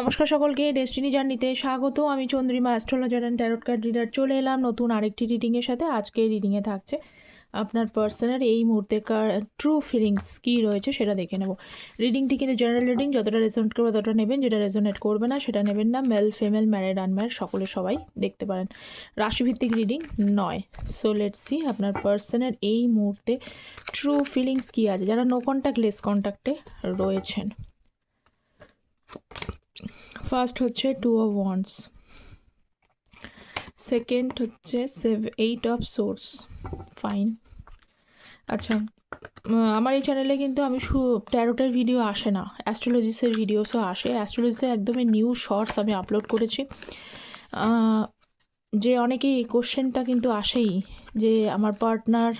নমস্কার সকলকে ডেস্টিনি জার্নিতে স্বাগত আমি Chandrima astrologer and tarot card reader চলে এলাম নতুন আরেকটি রিডিংয়ের সাথে। আজকে রিডিংয়ে থাকছে আপনার পার্সনের এই মুহূর্তে কার ট্রু ফিলিংস কী রয়েছে সেটা দেখে নেব। রিডিংটি কিন্তু জেনারেল রিডিং যতটা রেজনেট করবে ততটা নেবেন, যেটা রেজনেট করবে না সেটা নেবেন না। মেল ফিমেল ম্যারেড আনম্যারেড সকলে সবাই দেখতে পারেন। রাশিভিত্তিক রিডিং নয়। সো লেট সি আপনার পার্সনের এই মুহূর্তে ট্রু ফিলিংস কী আছে? যারা নো কন্ট্যাক্ট লেস কন্ট্যাক্টে রয়েছেন। ফার্স্ট হচ্ছে টু অফ ওয়ান্স সেকেন্ড হচ্ছে save eight of swords fine আচ্ছা আমার এই চ্যানেলে কিন্তু আমি ট্যারোটের ভিডিও আসে না। অ্যাস্ট্রোলজিসের ভিডিওসও আসে। অ্যাস্ট্রোলজিসের একদমই নিউ শর্টস আমি আপলোড করেছি। যে অনেকেই কোশ্চেনটা কিন্তু আসেই, যে আমার পার্টনার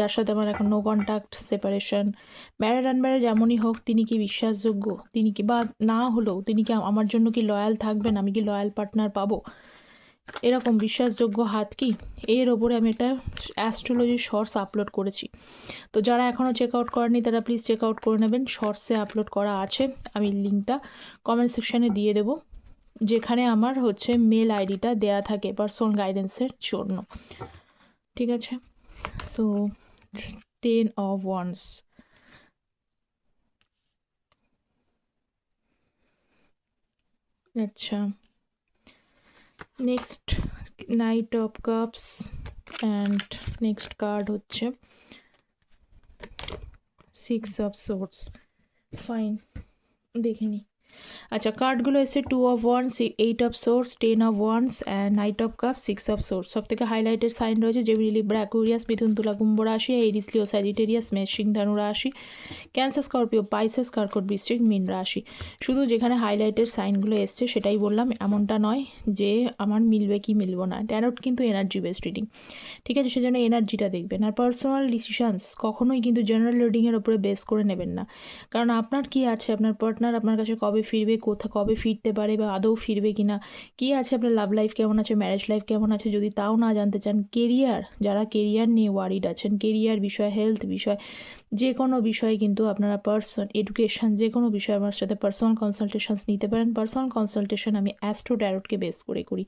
যার সাথে আমার এখন no contact separation married unmarried যেমনই হোক, তিনি কি বিশ্বাসযোগ্য? তিনি কি বা না হলেও তিনি কি আমার জন্য কি লয়াল থাকবেন? আমি কি লয়াল পার্টনার পাবো? এরকম বিশ্বাসযোগ্য হাত কি? এর ওপরে আমি একটা অ্যাস্ট্রোলজি শর্টস আপলোড করেছি। তো যারা এখনও চেক আউট করেনি তারা প্লিজ চেক আউট করে নেবেন। শর্টসে আপলোড করা আছে। আমি লিঙ্কটা কমেন্ট সেকশানে দিয়ে দেবো। যেখানে আমার হচ্ছে মেল আইডিটা দেয়া থাকে পার্সোনাল গাইডেন্সের জন্য। ঠিক আছে? সো টেন অফ ওয়ান্স আচ্ছা next knight of cups and next card হচ্ছে সিক্স অফ সোর্স ফাইন দেখিনি আচ্ছা কার্ডগুলো এসে two of wands eight of swords ten of wands and knight of cup six of swords সব থেকে highlighted sign রয়েছে যেগুলি লিব্রা অ্যাকুরিয়াস মিথুন, তুলা, কুম্ভ রাশি এরিস লিও স্যাজিটেরিয়াস মেশিং ধনু রাশি ক্যান্সার স্করপিও পাইসেস কার্কট বৃশ্চিক মীন রাশি। শুধু যেখানে হাইলাইটেড সাইনগুলো এসছে সেটাই বললাম, এমনটা নয় যে আমার মিলবে কি মিলবো না। ট্যারোট কিন্তু এনার্জি বেসড রিডিং ঠিক আছে, সেজন্য এনার্জিটা দেখবেন। আর পার্সোনাল ডিসিশানস কখনোই কিন্তু জেনারেল রিডিংয়ের ওপরে বেস করে নেবেন না। কারণ আপনার কি আছে, আপনার পার্টনার আপনার কাছে কবে ফিরবে, কোথা, কবে ফিরতে পারে বা আদৌ ফিরবে কি না কী আছে আপনার লাভ লাইফ কেমন আছে ম্যারেজ লাইফ কেমন আছে? যদি তাও না জানতে চান কেরিয়ার যারা কেরিয়ার নিয়ে ওয়ারিড আছেন কেরিয়ার বিষয় হেলথ বিষয় যে কোনো বিষয়ে কিন্তু আপনারা পার্সন এডুকেশন যে কোনো বিষয়ে আমার সাথে পার্সোনাল কনসালটেশনস নিতে পারেন। পার্সোনাল কনসালটেশন আমি অ্যাস্ট্রো ট্যারোটকে বেস করে করি।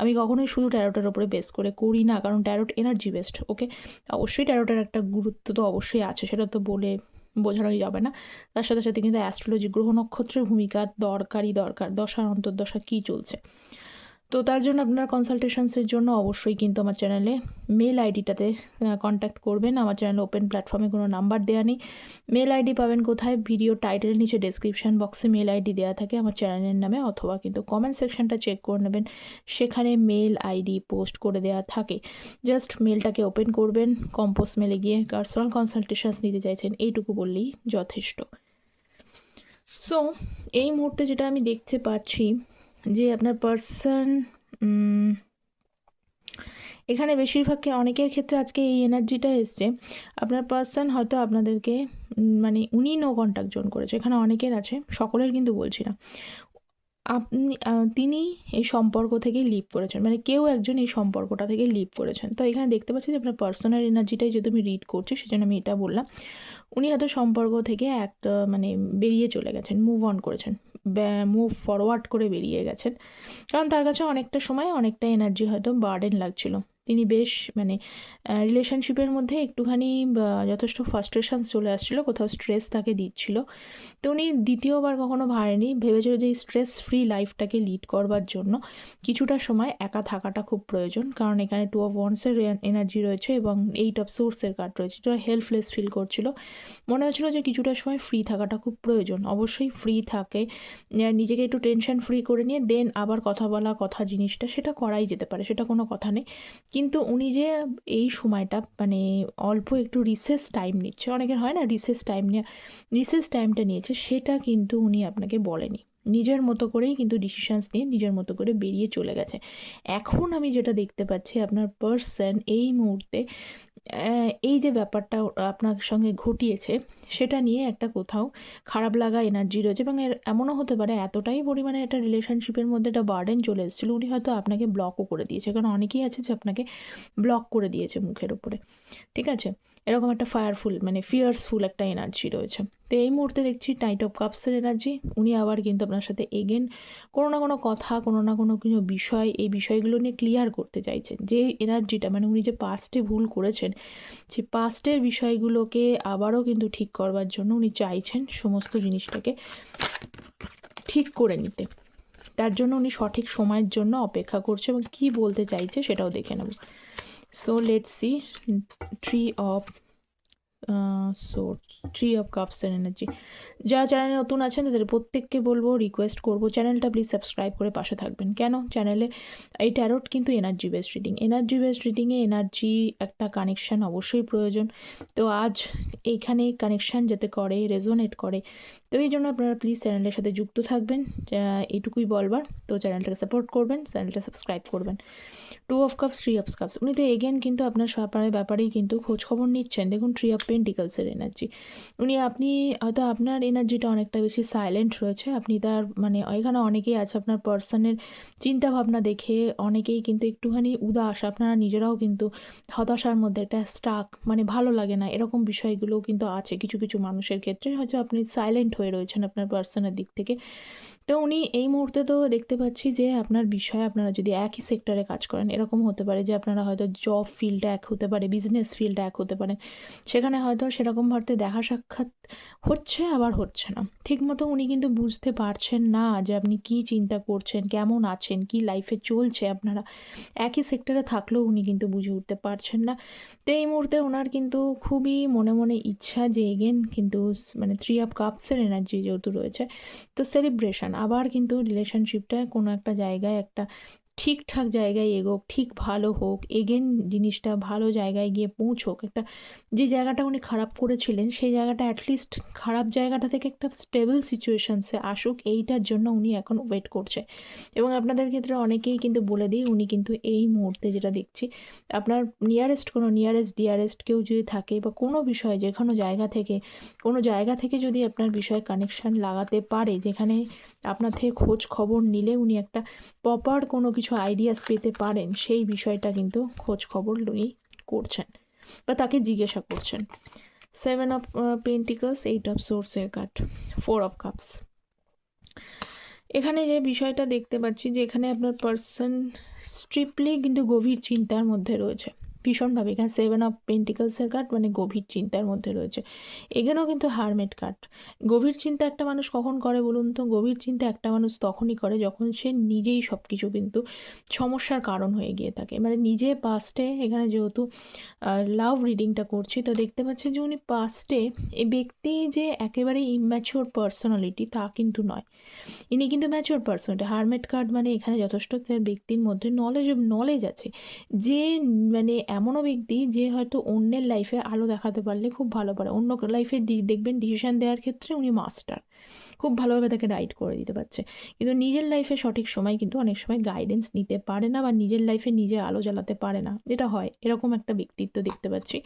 আমি কখনোই শুধু ট্যারোটের ওপরে বেস করে করি না, কারণ ট্যারোট এনার্জি বেসড ওকে অবশ্যই ট্যারোটের একটা গুরুত্ব তো অবশ্যই আছে, সেটা তো বলে বোঝানোই যাবে না। তার সাথে সাথে কিন্তু অ্যাস্ট্রোলজি গ্রহ নক্ষত্রের ভূমিকা দরকারই দরকার। দশার অন্তর্দশা কী চলছে? তো তার জন্য আপনার কনসালটেশনসের জন্য অবশ্যই কিন্তু আমার চ্যানেলে মেল আইডিটাতে কন্ট্যাক্ট করবেন। আমার চ্যানেলে ওপেন প্ল্যাটফর্মে কোনো নাম্বার দেওয়া নেই। মেল আইডি পাবেন কোথায়? ভিডিও টাইটেলের নিচে ডেসক্রিপশন বক্সে মেল আইডি দেওয়া থাকে আমার চ্যানেলের নামে, অথবা কিন্তু কমেন্ট সেকশনটা চেক করে নেবেন। সেখানে মেল আইডি পোস্ট করে দেওয়া থাকে। জাস্ট মেলটাকে ওপেন করবেন কম্পোজ মেলে গিয়ে পার্সোনাল কনসালটেশনস নিতে চাইছেন, এইটুকু বললেই যথেষ্ট। সো এই মুহূর্তে যেটা আমি দেখতে পাচ্ছি যে আপনার পার্সন এখানে বেশিরভাগকে অনেকের ক্ষেত্রে আজকে এই এনার্জিটা এসছে। আপনার পার্সন হয়তো আপনাদেরকে মানে উনি নো কন্ট্যাক্ট জোন করেছে। এখানে অনেকের আছে, সকলের কিন্তু বলছি না। আপনি তিনি এই সম্পর্ক থেকে লিভ করেছেন। মানে কেউ একজন এই সম্পর্কটা থেকে লিভ করেছেন। তো এখানে দেখতে পাচ্ছি যে আপনার পার্সোনাল এনার্জিটাই যদি আমি রিড করছি, সেজন্য আমি এটা বললাম। উনি হয়তো সম্পর্ক থেকে এক মানে বেরিয়ে চলে গেছেন মুভ অন করেছেন মুভ ফরওয়ার্ড করে বেরিয়ে গেছেন। কারণ তার কাছে অনেকটা সময়, অনেকটা এনার্জি হয়তো বার্ডেন লাগছিল। তিনি বেশ মানে রিলেশনশিপের মধ্যে একটুখানি যথেষ্ট ফার্স্ট্রেশন চলে আসছিল, কোথাও স্ট্রেস তাকে দিচ্ছিল। তো উনি দ্বিতীয়বার কখনো ভাড়েনি ভেবেছিল যে স্ট্রেস ফ্রি লাইফটাকে লিড করবার জন্য কিছুটা সময় একা থাকাটা খুব প্রয়োজন, কারণ এখানে টু অফ ওয়ান্সের এনার্জি রয়েছে এবং এইট অফ সোর্সের কার্ড রয়েছে, যেটা হেল্পলেস ফিল করছিল। মনে হচ্ছিল যে কিছুটা সময় ফ্রি থাকাটা খুব প্রয়োজন, অবশ্যই ফ্রি থাকে নিজেকে একটু টেনশন ফ্রি করে নিয়ে দেন আবার কথা বলা, কথা জিনিসটা, সেটা করাই যেতে পারে, সেটা কোনো কথা নেই। কিন্তু উনি যে এই সময়টা মানে অল্প একটু রিসেস টাইম নিচ্ছে, অনেকের হয় না রিসেস টাইম নিয়ে রিসেস টাইমটা নিয়েছে, সেটা কিন্তু উনি আপনাকে বলেনি। নিজের মতো করেই কিন্তু ডিসিশানস নিয়ে নিজের মতো করে বেরিয়ে চলে গেছে। এখন আমি যেটা দেখতে পাচ্ছি আপনার পার্সন এই মুহূর্তে এই যে ব্যাপারটা আপনার সঙ্গে ঘটিয়েছে, সেটা নিয়ে একটা কোথাও খারাপ লাগা এনার্জি রয়েছে এবং এর এমনও হতে পারে এতটাই পরিমাণে একটা রিলেশনশিপের মধ্যে একটা বার্ডেন চলে এসেছিল, উনি হয়তো আপনাকে ব্লকও করে দিয়েছে। কারণ অনেকেই আছে যে আপনাকে ব্লক করে দিয়েছে মুখের উপরে। ঠিক আছে? এরকম একটা ফায়ারফুল মানে ফিয়ার্সফুল একটা এনার্জি রয়েছে। তো এই মুহূর্তে দেখছি টাইট অফ কাপসের এনার্জি উনি আবার কিন্তু আপনার সাথে এগেন কোনো না কোনো কথা, কোনো না কোনো কিছু বিষয়, এই বিষয়গুলো নিয়ে ক্লিয়ার করতে চাইছেন। যে এনার্জিটা মানে উনি যে পাস্টে ভুল করেছেন, সে পাস্টের বিষয়গুলোকে আবারও কিন্তু ঠিক করবার জন্য উনি চাইছেন সমস্ত জিনিসটাকে ঠিক করে নিতে। তার জন্য উনি সঠিক সময়ের জন্য অপেক্ষা করছে এবং কী বলতে চাইছে সেটাও দেখে নেব। So let see three of swords three of কাপসের energy যারা চ্যানেলে নতুন আছেন, তাদের প্রত্যেককে বলব রিকোয়েস্ট করব চ্যানেলটা প্লিজ সাবস্ক্রাইব করে পাশে থাকবেন। কেন? চ্যানেলে এই ট্যারোট কিন্তু energy based reading energy based রিডিংয়ে energy একটা কানেকশান অবশ্যই প্রয়োজন। তো আজ এইখানে কানেকশান যাতে করে রেজোনেট করে। তো এই জন্য আপনারা প্লিজ চ্যানেলের সাথে যুক্ত থাকবেন। এইটুকুই বলবার। তো চ্যানেলটাকে সাপোর্ট করবেন চ্যানেলটা সাবস্ক্রাইব করবেন। Two of cups three of cups উনি তো এগেন কিন্তু আপনার ব্যাপারে, ব্যাপারেই কিন্তু খোঁজখবর নিচ্ছেন। দেখুন থ্রি অফ পেন্টিকালসের এনার্জি উনি আপনি হয়তো আপনার এনার্জিটা অনেকটা বেশি সাইলেন্ট রয়েছে, আপনি তার মানে এখানে অনেকেই আছে আপনার পার্সনের চিন্তাভাবনা দেখে, অনেকেই কিন্তু একটুখানি উদাস, আপনারা নিজেরাও কিন্তু হতাশার মধ্যে একটা স্টাক মানে ভালো লাগে না, এরকম বিষয়গুলোও কিন্তু আছে কিছু কিছু মানুষের ক্ষেত্রে। হয়তো আপনি সাইলেন্ট হয়ে রয়েছেন আপনার পার্সনের দিক থেকে। তো উনি এই মুহূর্তে তো দেখতে পাচ্ছি যে আপনার বিষয়ে আপনারা যদি একই সেক্টরে কাজ করেন, এরকম হতে পারে যে আপনারা হয়তো জব ফিল্ড এক হতে পারে বিজনেস ফিল্ড এক হতে পারে। সেখানে হয়তো সেরকম ভাবে দেখা সাক্ষাৎ হচ্ছে, আবার হচ্ছে না। ঠিকমতো উনি কিন্তু বুঝতে পারছেন না যে আপনি কি চিন্তা করছেন, কেমন আছেন, কি লাইফে চলছে আপনারা। একই সেক্টরে থাকলেও উনি কিন্তু বুঝে উঠতে পারছেন না। তো এই মুহূর্তে ওনার কিন্তু খুবই মনে মনে ইচ্ছা যে এগেন কিন্তু মানে থ্রি অফ কাপসের এনার্জি যেহেতু রয়েছে, তো সেলিব্রেশন আবার কিন্তু রিলেশনশিপটা কোনো একটা জায়গায় একটা ঠিকঠাক জায়গায় এগোক, ঠিক ভালো হোক এগেন জিনিসটা ভালো জায়গায় গিয়ে পৌঁছোক। একটা যে জায়গাটা উনি খারাপ করেছিলেন, সেই জায়গাটা অ্যাটলিস্ট খারাপ জায়গাটা থেকে একটা স্টেবল সিচুয়েশানসে আসুক, এইটার জন্য উনি এখন ওয়েট করছে। এবং আপনাদের ক্ষেত্রে অনেকেই কিন্তু বলে দিই, উনি কিন্তু এই মুহূর্তে যেটা দেখছি, আপনার নিয়ারেস্ট কোনো নিয়ারেস্ট ডিয়ারেস্ট কেউ যদি থাকে বা কোনো বিষয়ে যে কোনো জায়গা থেকে, কোনো জায়গা থেকে যদি আপনার বিষয়ে কানেকশান লাগাতে পারে, যেখানে আপনার থেকে খোঁজ খবর নিলে উনি একটা প্রপার কোনো কিছু আইডিয়াস পেতে পারেন, সেই বিষয়টা কিন্তু খোঁজ খবর উনি করছেন বা তাকে জিজ্ঞাসা করছেন। Seven of pentacles eight of সোর্সের কাট ফোর অফ কাপস এখানে যে বিষয়টা দেখতে পাচ্ছি যে এখানে আপনার পার্সন স্ট্রিপলি কিন্তু গভীর চিন্তার মধ্যে রয়েছে। ভীষণভাবে। এখানে সেভেন অফ পেন্টিকালসের কার্ড মানে গভীর চিন্তার মধ্যে রয়েছে। এখানেও কিন্তু হারমেট কার্ড গভীর চিন্তা একটা মানুষ কখন করে বলুন তো? গভীর চিন্তা একটা মানুষ তখনই করে যখন সে নিজেই সব কিছু কিন্তু সমস্যার কারণ হয়ে গিয়ে থাকে। মানে নিজে পাস্টে এখানে যেহেতু লাভ রিডিংটা করছি, তো দেখতে পাচ্ছি যে উনি পাস্টে এই ব্যক্তি যে একেবারে ইম্যাচিওর পার্সোনালিটি তা কিন্তু নয়। ইনি কিন্তু ম্যাচিওর পার্সোনালিটি হারমেট কার্ড মানে এখানে যথেষ্ট ব্যক্তির মধ্যে নলেজ নলেজ আছে। যে মানে এমনও ব্যক্তি যে হয়তো অন্যের লাইফে আলো দেখাতে পারলে খুব ভালো পারে। অন্য লাইফে দেখবেন ডিসিশান দেওয়ার ক্ষেত্রে উনি মাস্টার খুব ভালোভাবে তাকে গাইড করে দিতে পারছে। কিন্তু নিজের লাইফে সঠিক সময় কিন্তু অনেক সময় গাইডেন্স নিতে পারে না বা নিজের লাইফে নিজে আলো জ্বালাতে পারে না। যেটা হয়, এরকম একটা ব্যক্তিত্ব দেখতে পাচ্ছি।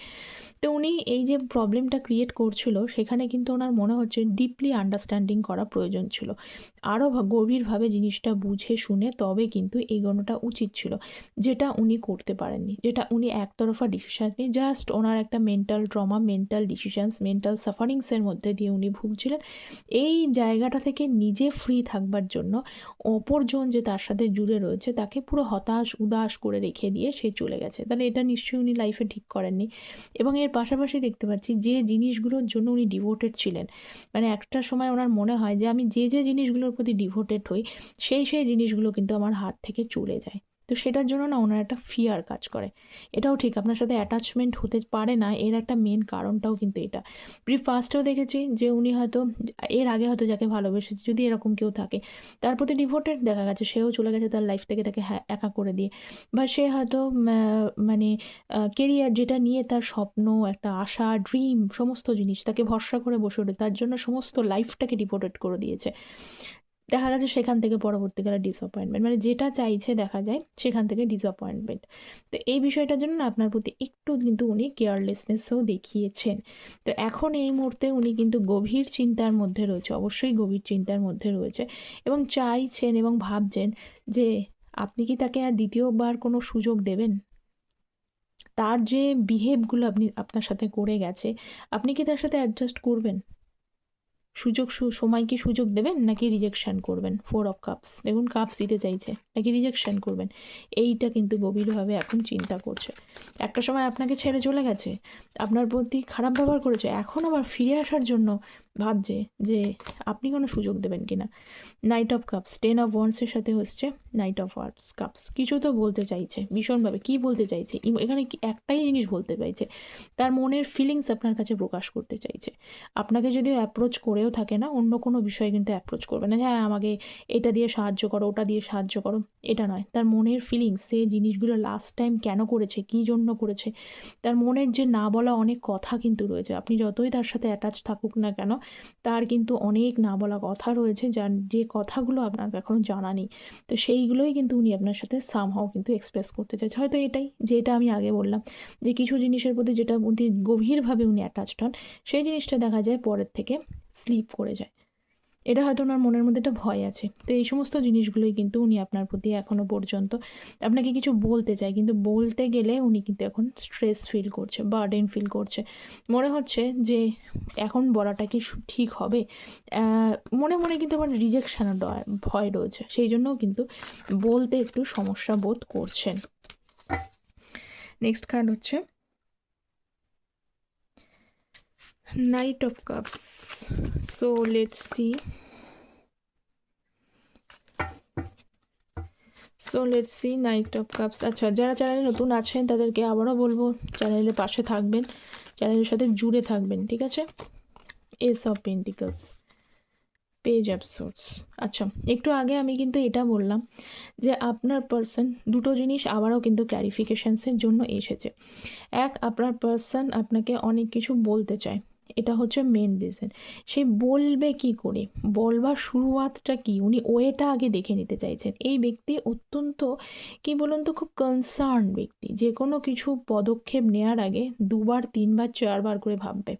তো উনি এই যে প্রবলেমটা ক্রিয়েট করছিল, সেখানে কিন্তু ওনার মনে হচ্ছে ডিপলি আন্ডারস্ট্যান্ডিং করা প্রয়োজন ছিল। আরও গভীরভাবে জিনিসটা বুঝে শুনে তবে কিন্তু এগোনোটা উচিত ছিল, যেটা উনি করতে পারেননি। যেটা উনি একতরফা ডিসিশান নিয়ে জাস্ট ওনার একটা mental trauma mental decisions mental সাফারিংসের মধ্যে দিয়ে উনি ভুগছিলেন। এই জায়গাটা থেকে নিজে ফ্রি থাকবার জন্য অপরজন যে তার সাথে জুড়ে রয়েছে, তাকে পুরো হতাশ, উদাস করে রেখে দিয়ে সে চলে গেছে। তাহলে এটা নিশ্চয়ই উনি লাইফে ঠিক করেননি। এবং এর পাশাপাশি দেখতে পাচ্ছি যে জিনিসগুলোর জন্য উনি ডিভোটেড ছিলেন। মানে একটা সময় ওনার মনে হয় যে আমি যে যে জিনিসগুলোর প্রতি ডিভোটেড হই, সেই সেই জিনিসগুলো কিন্তু আমার হাত থেকে চলে যায়। তো সেটার জন্য না ওনার একটা ফিয়ার কাজ করে। এটাও ঠিক, আপনার সাথে অ্যাটাচমেন্ট হতে পারে না, এর একটা মেন কারণটাও কিন্তু এটা। প্রি ফার্স্টেও দেখেছি যে উনি হয়তো, এর আগে হয়তো যাকে ভালোবেসেছে, যদি এরকম কেউ থাকে, তার প্রতি ডিভোটেড দেখা গেছে, সেও চলে গেছে তার লাইফ থেকে তাকে হ্যাঁ একা করে দিয়ে। বা সে হয়তো মানে কেরিয়ার যেটা নিয়ে তার স্বপ্ন, একটা আশা ড্রিম সমস্ত জিনিস, তাকে ভরসা করে বসে ওঠে, তার জন্য সমস্ত লাইফটাকে ডিভোটেড করে দিয়েছে। দেখা গেছে সেখান থেকে পরবর্তীকালে ডিসঅ্যাপয়েন্টমেন্ট মানে যেটা চাইছে দেখা যায় সেখান থেকে ডিসঅ্যাপয়েন্টমেন্ট তো এই বিষয়টার জন্য আপনার প্রতি একটু কিন্তু উনি কেয়ারলেসনেসও দেখিয়েছেন। তো এখন এই মুহূর্তে উনি কিন্তু গভীর চিন্তার মধ্যে রয়েছে, অবশ্যই গভীর চিন্তার মধ্যে রয়েছে এবং চাইছেন এবং ভাবছেন যে আপনি কি তাকে আর দ্বিতীয়বার কোনো সুযোগ দেবেন? তার যে বিহেভগুলো আপনি আপনার সাথে করে গেছে, আপনি কি তার সাথে অ্যাডজাস্ট করবেন? সুযোগ সু- সময় কি সুযোগ দেবেন নাকি রিজেকশান করবেন? ফোর অফ কাপস দেখুন কাপস দিতে চাইছে, নাকি রিজেকশান করবেন? এইটা কিন্তু গভীরভাবে এখন চিন্তা করছে। একটা সময় আপনাকে ছেড়ে চলে গেছে, আপনার প্রতি খারাপ ব্যবহার করেছে, এখন আবার ফিরে আসার জন্য ভাবছে যে আপনি কোনো সুযোগ দেবেন কি না knight of cups ten of ওয়ান্সের সাথে হচ্ছে নাইট অফ ওয়ার্ডস কাপস কিছু তো বলতে চাইছে, ভীষণভাবে কি বলতে চাইছে? এখানে একটাই জিনিস বলতে চাইছে, তার মনের ফিলিংস আপনার কাছে প্রকাশ করতে চাইছে। আপনাকে যদি অ্যাপ্রোচ করেও থাকে না, অন্য কোনো বিষয়ে কিন্তু অ্যাপ্রোচ করবে না হ্যাঁ আমাকে এটা দিয়ে সাহায্য করো, ওটা দিয়ে সাহায্য করো। এটা নয়। তার মনের ফিলিংস সে জিনিসগুলো লাস্ট টাইম কেন করেছে, কী জন্য করেছে, তার মনের যে না বলা অনেক কথা কিন্তু রয়েছে। আপনি যতই তার সাথে অ্যাটাচ থাকুক না কেন তার কিন্তু অনেক না বলা কথা রয়েছে যার যে কথাগুলো আপনার এখনও জানা নেই। তো সেইগুলোই কিন্তু উনি আপনার সাথে সামহাও কিন্তু এক্সপ্রেস করতে চাইছে। হয়তো এটাই যেটা আমি আগে বললাম যে কিছু জিনিসের প্রতি যেটা অতি গভীরভাবে উনি অ্যাটাচড হন, সেই জিনিসটা দেখা যায় পরের থেকে স্লিপ করে যায়। এটা হয়তো ওনার মনের মধ্যে একটা ভয় আছে। তো এই সমস্ত জিনিসগুলোই কিন্তু উনি আপনার প্রতি এখনও পর্যন্ত আপনাকে কিছু বলতে চায়। কিন্তু বলতে গেলে উনি কিন্তু এখন স্ট্রেস ফিল করছে বার্ডেন ফিল করছে। মনে হচ্ছে যে এখন বলাটা কি ঠিক হবে? মনে মনে কিন্তু আবার রিজেকশানের ভয় রয়েছে। সেই জন্যও কিন্তু বলতে একটু সমস্যা বোধ করছেন। নেক্সট কার্ড হচ্ছে knight of cups so let's see so let's see knight of cups আচ্ছা যারা চ্যানেলে নতুন আছেন, তাদেরকে আবারও বলব চ্যানেলের পাশে থাকবেন চ্যানেলের সাথে জুড়ে থাকবেন, ঠিক আছে? Ace of pentacles page of swords আচ্ছা একটু আগে আমি কিন্তু এটা বললাম যে আপনার পার্সন দুটো জিনিস আবারও কিন্তু ক্ল্যারিফিকেশানসের জন্য এসেছে। এক, আপনার পার্সন আপনাকে অনেক কিছু বলতে চায়। এটা হচ্ছে মেন রিজন সে বলবে কি করে? বলবার শুরুয়াতটা কি? উনি ওয়েটা আগে দেখে নিতে চাইছেন। এই ব্যক্তি অত্যন্ত, কি বলুন তো, খুব কনসার্ন ব্যক্তি। যে কোনো কিছু পদক্ষেপ নেওয়ার আগে দুবার, তিনবার, চারবার করে ভাববে।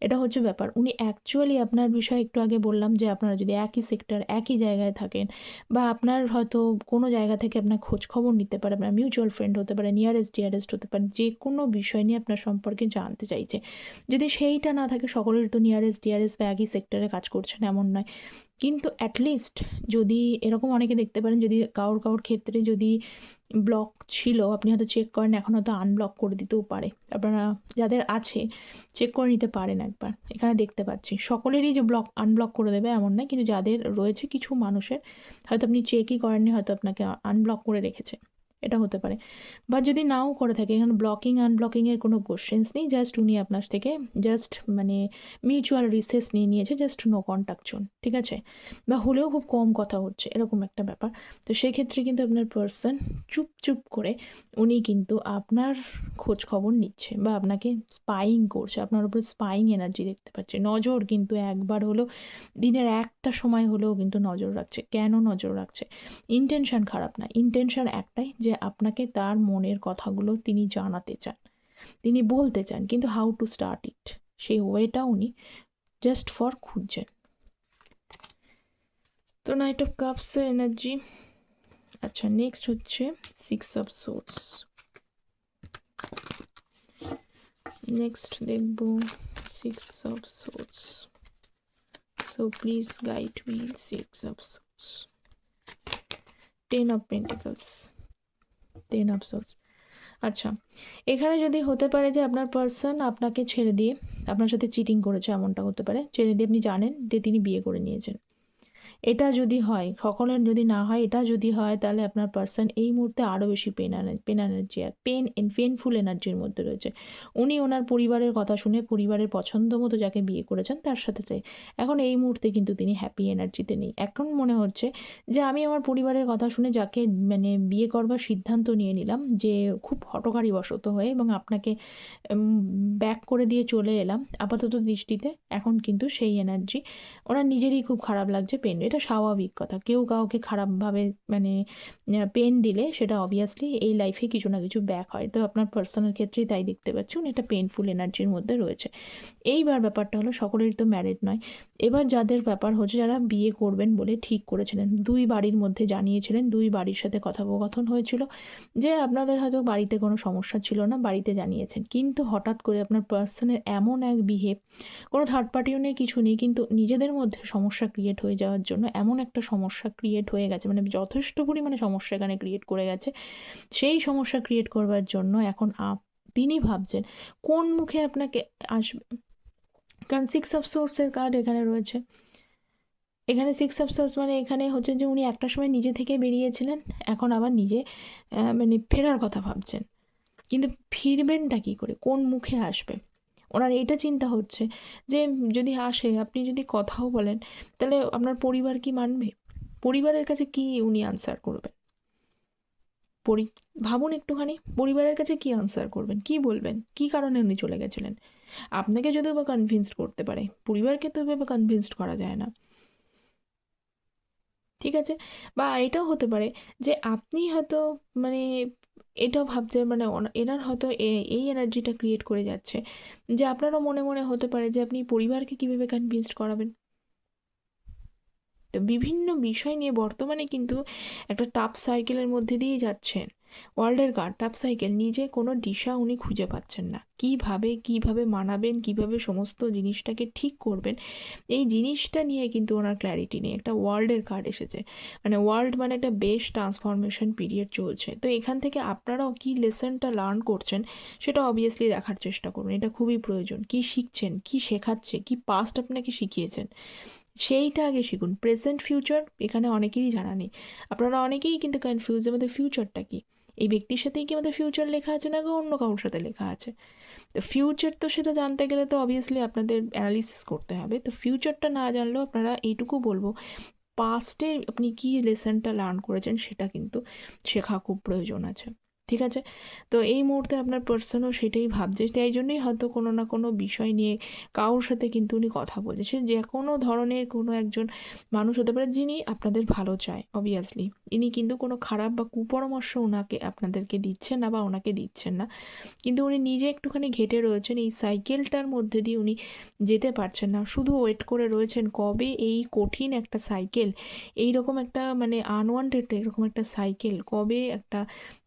এটা হচ্ছে ব্যাপার। উনি অ্যাকচুয়ালি আপনার বিষয়ে একটু আগে বললাম যে আপনারা যদি একই সেক্টর একই জায়গায় থাকেন বা আপনার হয়তো কোনো জায়গা থেকে আপনার খোঁজ খবর নিতে পারে আপনার মিউচুয়াল ফ্রেন্ড হতে পারে নিয়ারেস্ট ডিয়ারেস্ট হতে পারে যে কোনো বিষয় নিয়ে আপনার সম্পর্কে জানতে চাইছে। যদি সেইটা না থাকে সকলের তো নিয়ারেস্ট ডিয়ারেস্ট বা একই সেক্টরে কাজ করছেন এমন নয়। কিন্তু অ্যাটলিস্ট যদি এরকম অনেকে দেখতে পারেন, যদি কারোর কারোর ক্ষেত্রে যদি ব্লক ছিল, আপনি হয়তো চেক করেন, এখন হয়তো আনব্লক করে দিতেও পারে। আপনারা যাদের আছে চেক করে নিতে পারেন একবার। এখানে দেখতে পাচ্ছি, সকলেরই যে ব্লক আনব্লক করে দেবে এমন নয়, কিন্তু যাদের রয়েছে কিছু মানুষের, হয়তো আপনি চেকই করেননি, হয়তো আপনাকে আনব্লক করে রেখেছে। এটা হতে পারে। বা যদি নাও করে থাকে, এখানে ব্লকিং আনব্লকিংয়ের কোনো কোশ্চেন্স নেই জাস্ট উনি আপনার থেকে জাস্ট মানে মিউচুয়াল রিসেস নিয়ে নিয়েছে জাস্ট নো কন্ট্যাক্ট জোন ঠিক আছে? বা হলেও খুব কম কথা হচ্ছে, এরকম একটা ব্যাপার। তো সেক্ষেত্রে কিন্তু আপনার পার্সন চুপ চুপ করে উনি কিন্তু আপনার খোঁজ খবর নিচ্ছে বা আপনাকে স্পাইং করছে, আপনার উপরে স্পাইং এনার্জি দেখতে পাচ্ছে। নজর কিন্তু একবার হলেও, দিনের একটা সময় হলেও কিন্তু নজর রাখছে। কেন নজর রাখছে? ইন্টেনশন খারাপ না। ইন্টেনশন একটাই যে আপনাকে তার মনের কথাগুলো তিনি জানাতে চান। তিনি বলতে চান, কিন্তু হাউ টু স্টার্ট ইট সেই ওয়েটা উনি জাস্ট ফর খুঁজছেন। তো নাইট অফ কাপসের এনার্জি আচ্ছা নেক্সট হচ্ছে সিক্স অফ সোর্স নেক্সট দেখব six of swords so please guide me six of swords ten of pentacles ten আফসোস আচ্ছা এখানে যদি হতে পারে যে আপনার পার্সন আপনাকে ছেড়ে দিয়ে আপনার সাথে চিটিং করেছে এমনটা হতে পারে, ছেড়ে দিয়ে আপনি জানেন যে তিনি বিয়ে করে নিয়েছেন। এটা যদি হয়, সকলের যদি না হয়, এটা যদি হয়, তাহলে আপনার পার্সন এই মুহূর্তে আরও বেশি pain pain energy pain painful এনার্জির মধ্যে রয়েছে। উনি ওনার পরিবারের কথা শুনে, পরিবারের পছন্দ মতো যাকে বিয়ে করেছেন, তার সাথে চাই এখন এই মুহূর্তে কিন্তু তিনি হ্যাপি এনার্জিতে নেই। এখন মনে হচ্ছে যে, আমি আমার পরিবারের কথা শুনে যাকে মানে বিয়ে করবার সিদ্ধান্ত নিয়ে নিলাম যে, খুব হটকারী বশত হয়ে এবং আপনাকে ব্যাক করে দিয়ে চলে এলাম, আপাতত দৃষ্টিতে। এখন কিন্তু সেই এনার্জি ওনার নিজেরই খুব খারাপ লাগছে পেন এটা স্বাভাবিক কথা। কেউ কাউকে খারাপভাবে মানে পেন দিলে সেটা অবভিয়াসলি এই লাইফে কিছু না কিছু ব্যাক হয়। তো আপনার পার্সোনাল ক্ষেত্রেই তাই দেখতে পাচ্ছি উনি একটা পেনফুল এনার্জির মধ্যে রয়েছে। এইবার ব্যাপারটা হলো, সকলেরই তো ম্যারিড নয়। এবার যাদের ব্যাপার হচ্ছে, যারা বিয়ে করবেন বলে ঠিক করেছিলেন, দুই বাড়ির মধ্যে জানিয়েছিলেন, দুই বাড়ির সাথে কথোপকথন হয়েছিল যে, আপনাদের হয়তো বাড়িতে কোনো সমস্যা ছিল না, বাড়িতে জানিয়েছেন। কিন্তু হঠাৎ করে আপনার পার্সনের এমন এক বিহেভ কোনো থার্ড পার্টিও নেই কিছু নেই, কিন্তু নিজেদের মধ্যে সমস্যা ক্রিয়েট হয়ে যাওয়ার জন্য এমন একটা সমস্যা ক্রিয়েট হয়ে গেছে মানে যথেষ্ট পরিমাণে সমস্যা এখানে ক্রিয়েট করে গেছে। সেই সমস্যা ক্রিয়েট করবার জন্য এখন তিনি ভাবছেন কোন মুখে আপনাকে আসবে? কারণ সিক্স অফ সোর্সের কার্ড এখানে রয়েছে। এখানে সিক্স অফ সোর্স মানে এখানে হচ্ছে যে উনি একটা সময় নিজে থেকে বেরিয়েছিলেন, এখন আবার নিজে মানে ফেরার কথা ভাবছেন। কিন্তু ফিরবেনটা কী করে? কোন মুখে আসবে? ওনার এটা চিন্তা হচ্ছে যে, যদি আসে, আপনি যদি কথাও বলেন, তাহলে আপনার পরিবার কি মানবে? পরিবারের কাছে কি উনি আনসার করবেন? পরি, ভাবুন একটুখানি, পরিবারের কাছে কি আনসার করবেন? কি বলবেন? কি কারণে উনি চলে গেছিলেন? আপনাকে যদিও বা কনভিন্সড করতে পারে, পরিবারকে তো এভাবে কনভিন্সড করা যায় না। ঠিক আছে? বা এটাও হতে পারে যে, আপনি হয়তো মানে এটাও ভাবছে মানে এনার হয়তো এই এনার্জিটা ক্রিয়েট করে যাচ্ছে। যে আপনারও মনে মনে হতে পারে যে আপনি পরিবারকে কীভাবে কনভিন্সড করাবেন? তো বিভিন্ন বিষয় নিয়ে বর্তমানে কিন্তু একটা টাফ সাইকেলের মধ্যে দিয়ে যাচ্ছেন। ওয়ার্ল্ডের কার্ড টাপ সাইকেল নিজে কোনো দিশা উনি খুঁজে পাচ্ছেন না। কীভাবে কীভাবে মানাবেন, কীভাবে সমস্ত জিনিসটাকে ঠিক করবেন, এই জিনিসটা নিয়ে কিন্তু ওনার ক্ল্যারিটি নেই। একটা ওয়ার্ল্ডের কার্ড এসেছে। মানে ওয়ার্ল্ড মানে একটা বেশ ট্রান্সফরমেশন পিরিয়ড চলছে। তো এখান থেকে আপনারাও কি লেসনটা লার্ন করছেন সেটা অবভিয়াসলি দেখার চেষ্টা করুন। এটা খুবই প্রয়োজন। কি শিখছেন? কি শেখাচ্ছে? কি পাস্ট আপনাকে শিখিয়েছেন? সেইটা আগে শিখুন। প্রেজেন্ট ফিউচার এখানে অনেকেরই জানা নেই। আপনারা অনেকেই কিন্তু কনফিউজ আমাদের ফিউচারটা কী? এই ব্যক্তির সাথেই কি আমাদের ফিউচার লেখা আছে না অন্য কারোর সাথে লেখা আছে? তো ফিউচার তো সেটা জানতে গেলে তো অবভিয়াসলি আপনাদের অ্যানালিসিস করতে হবে। তো ফিউচারটা না জানলেও আপনারা এইটুকু বলব পাস্টে আপনি কী লেসনটা লার্ন করেছেন সেটা কিন্তু শেখা খুব প্রয়োজন আছে। ঠিক আছে? তো এই মুহূর্তে আপনার পার্সনও সেটাই ভাবছে, তাই জন্যই হয়তো কোনো না কোনো বিষয় নিয়ে কারোর সাথে কিন্তু উনি কথা বলছে সে যে কোনো ধরনের কোনো একজন মানুষ হতে পারে যিনি আপনাদের ভালো চায় অবভিয়াসলি ইনি কিন্তু কোনো খারাপ বা কুপরামর্শ ওনাকে আপনাদেরকে দিচ্ছেন না বা ওনাকে দিচ্ছেন না। কিন্তু উনি নিজে একটুখানি ঘেটে রয়েছেন, এই সাইকেলটার মধ্যে দিয়ে উনি যেতে পারছেন না। শুধু ওয়েট করে রয়েছেন, কবে এই কঠিন একটা সাইকেল এই রকম একটা মানে আনওয়ান্টেড এরকম একটা সাইকেল কবে একটা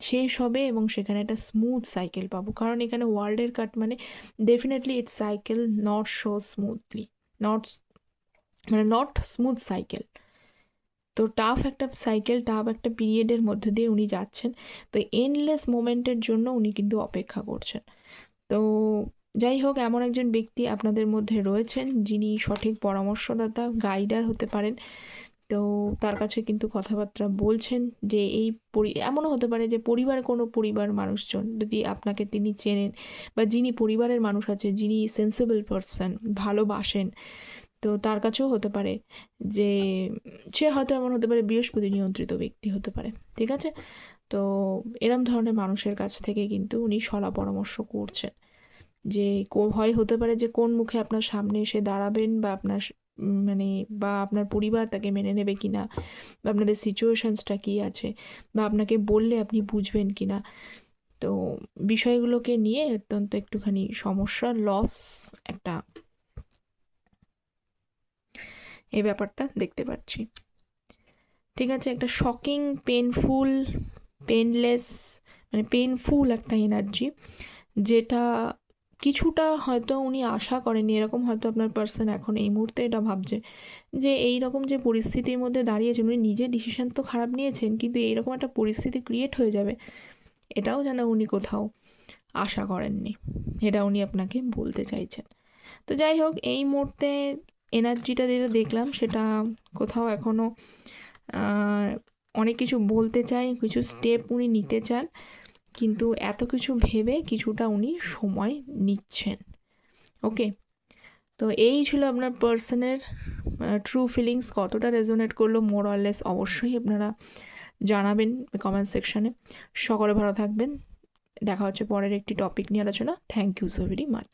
শেষ হবে এবং সেখানে একটা স্মুথ সাইকেল পাবো। কারণ এখানে ওয়ার্ল্ডের কাট মানে definitely it's cycle not show smoothly not মানে নট স্মুথ সাইকেল তো টাফ একটা সাইকেল টাফ একটা পিরিয়ডের মধ্যে দিয়ে উনি যাচ্ছেন। তো এনলেস মোমেন্টের জন্য উনি কিন্তু অপেক্ষা করছেন। তো যাই হোক, এমন একজন ব্যক্তি আপনাদের মধ্যে রয়েছেন যিনি সঠিক পরামর্শদাতা গাইডার হতে পারেন। তো তার কাছে কিন্তু কথাবার্তা বলছেন যে এই এমনও হতে পারে যে পরিবার, কোনো পরিবার মানুষজন যদি আপনাকে তিনি চেনেন বা যিনি পরিবারের মানুষ আছে যিনি সেন্সিবল পারসন ভালোবাসেন, তো তার কাছেও হতে পারে যে সে হয়তো এমন হতে পারে বৃহস্পতি নিয়ন্ত্রিত ব্যক্তি হতে পারে, ঠিক আছে? তো এরম ধরনের মানুষের কাছ থেকে কিন্তু উনি সলা পরামর্শ করছেন যে হয় হতে পারে যে কোন মুখে আপনার সামনে এসে দাঁড়াবেন বা আপনার মানে বা আপনার পরিবার তাকে মেনে নেবে কি না বা আপনাদের সিচুয়েশানসটা কী আছে বা আপনাকে বললে আপনি বুঝবেন কি না তো বিষয়গুলোকে নিয়ে অত্যন্ত একটুখানি সমস্যা লস একটা এই ব্যাপারটা দেখতে পাচ্ছি। ঠিক আছে, একটা শকিং পেনফুল পেনলেস মানে পেনফুল একটা এনার্জি যেটা কিছুটা হয়তো উনি আশা করেনি এরকম হয়তো আপনার পার্সন এখন এই মুহূর্তে এটা ভাবছে যে এই রকম যে পরিস্থিতির মধ্যে দাঁড়িয়েছেন, উনি নিজের ডিসিশন তো খারাপ নিয়েছেন, কিন্তু এইরকম একটা পরিস্থিতি ক্রিয়েট হয়ে যাবে, এটাও যেন উনি কোথাও আশা করেননি, এটা উনি আপনাকে বলতে চাইছেন। তো যাই হোক, এই মুহূর্তে এনার্জিটা যেটা দেখলাম, সেটা কোথাও এখনও অনেক কিছু বলতে চাই কিছু স্টেপ উনি নিতে চান। কিন্তু এত কিছু ভেবে কিছুটা উনি সময় নিচ্ছেন। ওকে? তো এই ছিল আপনার পার্সনের ট্রু ফিলিংস কতটা রেজোনেট করল মোর অরলেস অবশ্যই আপনারা জানাবেন কমেন্ট সেকশানে সকলে ভালো থাকবেন। দেখা হচ্ছে পরের একটি টপিক নিয়ে আলোচনা। Thank you so very much